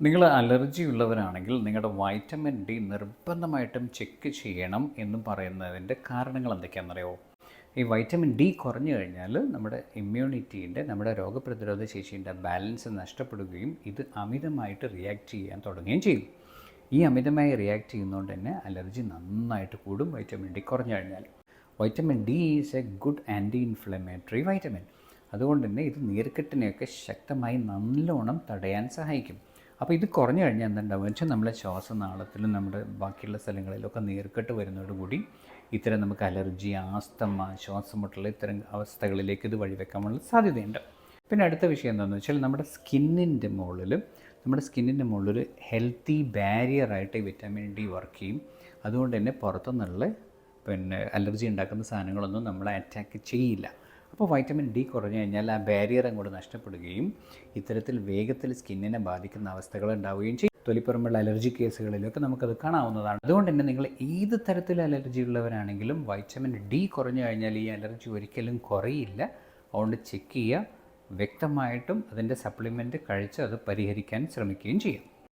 നിങ്ങൾ അലർജി ഉള്ളവരാണെങ്കിൽ നിങ്ങളുടെ വൈറ്റമിൻ ഡി നിർബന്ധമായിട്ടും ചെക്ക് ചെയ്യണം എന്ന് പറയുന്നതിന്റെ കാരണങ്ങൾ എന്തൊക്കെയാണെന്നറിയോ ഈ വൈറ്റമിൻ ഡി കുറഞ്ഞു കഴിഞ്ഞാൽ നമ്മുടെ ഇമ്മ്യൂണിറ്റീന്റെ നമ്മുടെ രോഗപ്രതിരോധ ശേഷിന്റെ ബാലൻസ് നഷ്ടപ്പെടുകയും ഇത് അമിതമായിട്ട് റിയാക്ട് ചെയ്യാൻ തുടങ്ങുകയും ചെയ്യും. ഈ അമിതമായി റിയാക്ട് ചെയ്യുന്നതുകൊണ്ട് തന്നെ അലർജി നന്നായിട്ട് കൂടും വൈറ്റമിൻ ഡി കുറഞ്ഞു കഴിഞ്ഞാൽ. Vitamin D is a good anti inflammatory vitamin. അതുകൊണ്ട് തന്നെ ഇത് നീർക്കെട്ടിനെയൊക്കെ ശക്തമായി നല്ലോണം തടയാൻ സഹായിക്കും. അപ്പോൾ ഇത് കുറഞ്ഞു കഴിഞ്ഞാൽ എന്തുണ്ടാവുക വെച്ചാൽ നമ്മളെ ശ്വാസനാളത്തിലും നമ്മുടെ ബാക്കിയുള്ള സ്ഥലങ്ങളിലൊക്കെ നേർക്കെട്ട് വരുന്നതോടുകൂടി ഇത്തരം നമുക്ക് അലർജി ആസ്തമ ശ്വാസമുട്ടുള്ള ഇത്തരം അവസ്ഥകളിലേക്ക് ഇത് വഴിവെക്കാനുള്ള സാധ്യതയുണ്ട്. പിന്നെ അടുത്ത വിഷയം എന്താണെന്ന് വെച്ചാൽ നമ്മുടെ സ്കിന്നിന്റെ മുകളിൽ നമ്മുടെ സ്കിന്നിന്റെ മുകളിൽ ഹെൽത്തി ബാരിയറായിട്ട് വിറ്റാമിൻ ഡി വർക്ക് ചെയ്യും. അതുകൊണ്ട് തന്നെ പുറത്തുനിന്നുള്ള പിന്നെ അലർജി ഉണ്ടാക്കുന്ന സാധനങ്ങളൊന്നും നമ്മളെ അറ്റാക്ക് ചെയ്യില്ല. അപ്പോൾ വൈറ്റമിൻ ഡി കുറഞ്ഞു കഴിഞ്ഞാൽ ആ ബാരിയർ അങ്ങോട്ട് നഷ്ടപ്പെടുകയും ഇത്തരത്തിൽ വേഗത്തിൽ സ്കിന്നിനെ ബാധിക്കുന്ന അവസ്ഥകൾ ഉണ്ടാവുകയും ചെയ്യും. തൊലിപ്പുറമുള്ള അലർജി കേസുകളിലൊക്കെ നമുക്കത് കാണാവുന്നതാണ്. അതുകൊണ്ട് തന്നെ നിങ്ങൾ ഏത് തരത്തിൽ അലർജി ഉള്ളവരാണെങ്കിലും വൈറ്റമിൻ ഡി കുറഞ്ഞു കഴിഞ്ഞാൽ ഈ അലർജി ഒരിക്കലും കുറയില്ല. അതുകൊണ്ട് ചെക്ക് ചെയ്യുക. വ്യക്തമായിട്ടും അതിന്റെ സപ്ലിമെന്റ് കഴിച്ച് അത് പരിഹരിക്കാൻ ശ്രമിക്കുകയും ചെയ്യാം.